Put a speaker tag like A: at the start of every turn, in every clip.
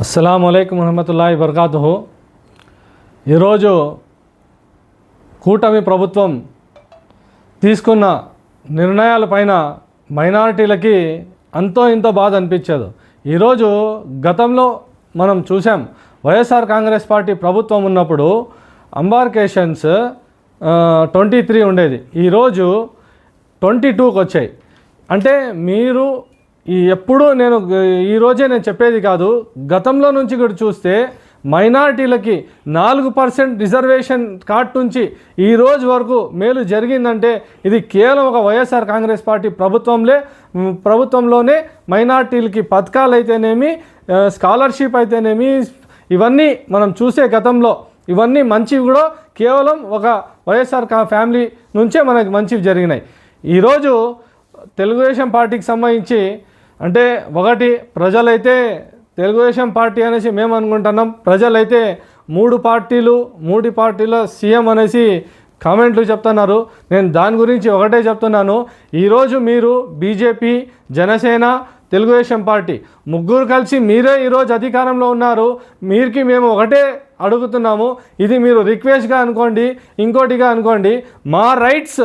A: అస్సలం అయికం వరహమతుల్లాhi వబర్కాతుహు. ఈరోజు కూటమి ప్రభుత్వం తీసుకున్న నిర్ణయాలపైన మైనారిటీలకి అంతో ఇంతో బాధ అనిపించదు. ఈరోజు గతంలో మనం చూసాం వైఎస్ఆర్ కాంగ్రెస్ పార్టీ ప్రభుత్వం ఉన్నప్పుడు అంబార్కేషన్స్ ట్వంటీ త్రీ ఉండేది. ఈరోజు ట్వంటీ టూకి వచ్చాయి. అంటే మీరు ఈ ఎప్పుడూ నేను ఈరోజే ఈ రోజే నేను చెప్పేది కాదు గతంలో నుంచి కూడా చూస్తే మైనార్టీలకి నాలుగు పర్సెంట్ రిజర్వేషన్ కార్డ్ నుంచి ఈ రోజు వరకు మేలు జరిగిందంటే ఇది కేవలం ఒక వైఎస్ఆర్ కాంగ్రెస్ పార్టీ ప్రభుత్వంలే ప్రభుత్వంలోనే మైనార్టీలకి పథకాలు అయితేనేమి స్కాలర్షిప్ అయితేనేమి ఇవన్నీ మనం చూసే గతంలో ఇవన్నీ మంచివి కూడా కేవలం ఒక వైఎస్ఆర్ కా- ఫ్యామిలీ నుంచే మనకి మంచివి జరిగినాయి. ఈరోజు తెలుగుదేశం పార్టీకి సంబంధించి అంటే ఒకటి ప్రజలైతే తెలుగుదేశం పార్టీ అనేసి మేము అనుకుంటున్నాం. ప్రజలైతే మూడు పార్టీలు మూడు పార్టీల సీఎం అనేసి కామెంట్లు చెప్తున్నారు. నేను దాని గురించి ఒకటే చెప్తున్నాను. ఈరోజు మీరు బీజేపీ జనసేన తెలుగుదేశం పార్టీ ముగ్గురు కలిసి మీరే ఈరోజు అధికారంలో ఉన్నారు. మీరికి మేము ఒకటే అడుగుతున్నాము. ఇది మీరు రిక్వెస్ట్గా అనుకోండి ఇంకోటిగా అనుకోండి మా రైట్స్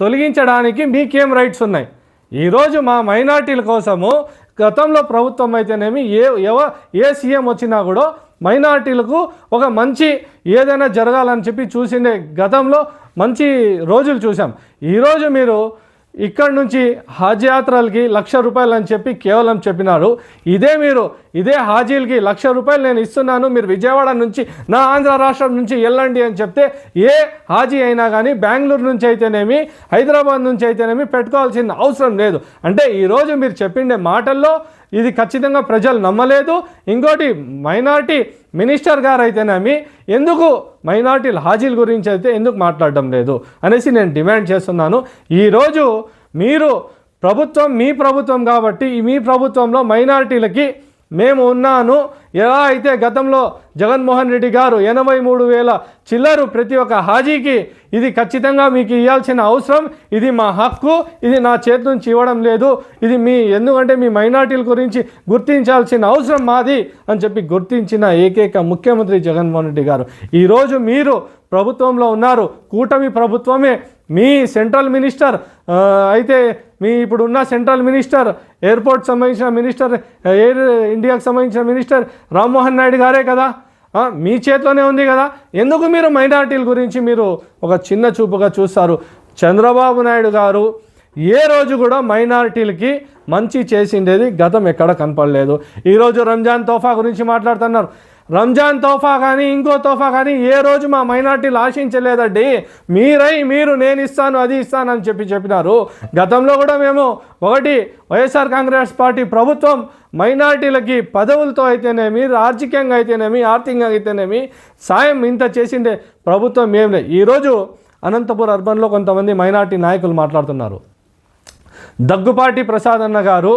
A: తొలగించడానికి మీకేం రైట్స్ ఉన్నాయి? ఈరోజు మా మైనార్టీల కోసము గతంలో ప్రభుత్వం అయితేనేమి ఏ ఎవ ఏ సీఎం వచ్చినా కూడా మైనార్టీలకు ఒక మంచి ఏదైనా జరగాలని చెప్పి చూసిండే గతంలో మంచి రోజులు చూసాం ఈరోజు మీరు ఇక్కడ నుంచి హజ్ యాత్రలకి లక్ష రూపాయలు అని చెప్పి కేవలం చెప్పినారు. ఇదే మీరు ఇదే హాజీలకి లక్ష రూపాయలు నేను ఇస్తున్నాను. మీరు విజయవాడ నుంచి నా ఆంధ్ర రాష్ట్రం నుంచి వెళ్ళండి అని చెప్తే ఏ హాజీ అయినా కానీ బెంగళూరు నుంచి అయితేనేమి హైదరాబాద్ నుంచి అయితేనేమి పెట్టుకోవాల్సిన అవసరం లేదు. అంటే ఈరోజు మీరు చెప్పిండే మాటల్లో ఇది ఖచ్చితంగా ప్రజలు నమ్మలేదు. ఇంకోటి మైనార్టీ మినిస్టర్ గారు అయితేనేమి ఎందుకు మైనార్టీల హాజీల గురించి అయితే ఎందుకు మాట్లాడడం లేదు అనేసి నేను డిమాండ్ చేస్తున్నాను. ఈరోజు మీరు ప్రభుత్వం మీ ప్రభుత్వం కాబట్టి మీ ప్రభుత్వంలో మైనార్టీలకి మేము ఉన్నాను. ఎలా అయితే గతంలో జగన్మోహన్ రెడ్డి గారు ఎనభై మూడు వేల చిల్లరు ప్రతి ఒక్క హాజీకి ఇది ఖచ్చితంగా మీకు ఇవ్వాల్సిన అవసరం. ఇది మా హక్కు. ఇది నా చేతి నుంచి ఇవ్వడం లేదు. ఇది మీ ఎందుకంటే మీ మైనార్టీల గురించి గుర్తించాల్సిన అవసరం మాది అని చెప్పి గుర్తించిన ఏకైక ముఖ్యమంత్రి జగన్మోహన్ రెడ్డి గారు. ఈరోజు మీరు ప్రభుత్వంలో ఉన్నారు. కూటమి ప్రభుత్వమే మీ సెంట్రల్ మినిస్టర్ అయితే మీ ఇప్పుడు ఉన్న సెంట్రల్ మినిస్టర్ ఎయిర్పోర్ట్ సంబంధించిన మినిస్టర్ ఎయిర్ ఇండియాకి సంబంధించిన మినిస్టర్ రామ్మోహన్ నాయుడు గారే కదా? మీ చేతిలోనే ఉంది కదా? ఎందుకు మీరు మైనార్టీల గురించి మీరు ఒక చిన్న చూపుగా చూస్తారు? చంద్రబాబు నాయుడు గారు ఏ రోజు కూడా మైనారిటీలకి మంచి చేసిండేది గతం ఎక్కడ కనపడలేదు. ఈరోజు రంజాన్ తోఫా గురించి మాట్లాడుతున్నారు. రంజాన్ తోఫా కానీ ఇంకో తోఫా కానీ ఏ రోజు మా మైనార్టీలు ఆశించలేదండి. మీరై మీరు నేను ఇస్తాను అది ఇస్తాను అని చెప్పి చెప్పినారు. గతంలో కూడా మేము ఒకటి వైఎస్ఆర్ కాంగ్రెస్ పార్టీ ప్రభుత్వం మైనార్టీలకి పదవులతో అయితేనేమి రాజకీయంగా అయితేనేమి ఆర్థికంగా అయితేనేమి సాయం ఇంత చేసిండే ప్రభుత్వం ఏం లేదు ఈరోజు అనంతపురం అర్బన్లో కొంతమంది మైనార్టీ నాయకులు మాట్లాడుతున్నారు. దగ్గుపాటి ప్రసాద్ అన్న గారు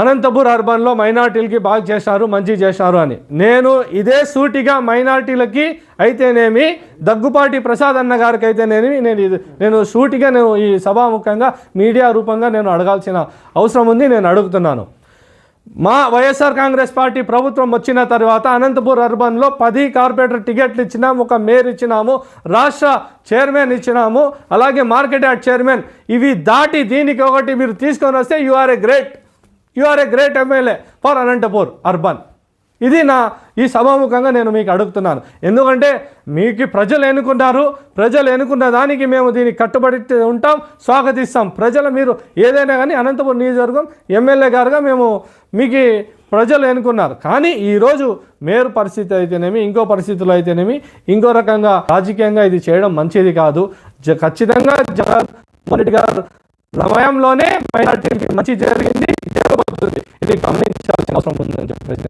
A: అనంతపూర్ అర్బన్లో మైనార్టీలకి బాగా చేశారు మంచి చేశారు అని. నేను ఇదే సూటిగా మైనార్టీలకి అయితేనేమి దగ్గుపాటి ప్రసాద్ అన్న గారికి అయితేనేమి నేను ఇది నేను సూటిగా నేను ఈ సభాముఖంగా మీడియా రూపంగా నేను అడగాల్సిన అవసరం ఉంది నేను అడుగుతున్నాను. మా వైఎస్ఆర్ కాంగ్రెస్ పార్టీ ప్రభుత్వం వచ్చిన తర్వాత అనంతపూర్ అర్బన్లో పది కార్పొరేటర్ టికెట్లు ఇచ్చినాము ఒక మేయర్ ఇచ్చినాము రాష్ట్ర చైర్మన్ ఇచ్చినాము అలాగే మార్కెట్ యార్డ్ చైర్మన్. ఇవి దాటి దీనికి ఒకటి మీరు తీసుకొని వస్తే you are a great. You are a great MLA for Anantapur urban ఇది నా ఈ సభాముఖంగా నేను మీకు అడుగుతున్నాను. ఎందుకంటే మీకు ప్రజలు ఎన్నుకున్నారు ప్రజలు ఎన్నుకున్న దానికి మేము దీనికి కట్టుబడి ఉంటాం స్వాగతిస్తాం. ప్రజలు మీరు ఏదైనా కానీ అనంతపురం నియోజకవర్గం ఎమ్మెల్యే గారుగా మేము మీకు ప్రజలు ఎన్నుకున్నారు. కానీ ఈరోజు మేరు పరిస్థితి అయితేనేమి ఇంకో పరిస్థితులు అయితేనేమి ఇంకో రకంగా రాజకీయంగా ఇది చేయడం మంచిది కాదు. జ ఖచ్చితంగా జగన్మోహన్ రెడ్డి గారు సమయంలోనే మైనార్టీకి మంచి జరిగింది జరగబోతుంది ఇది గమనించాల్సిన అవసరం ఉందని చెప్పేసి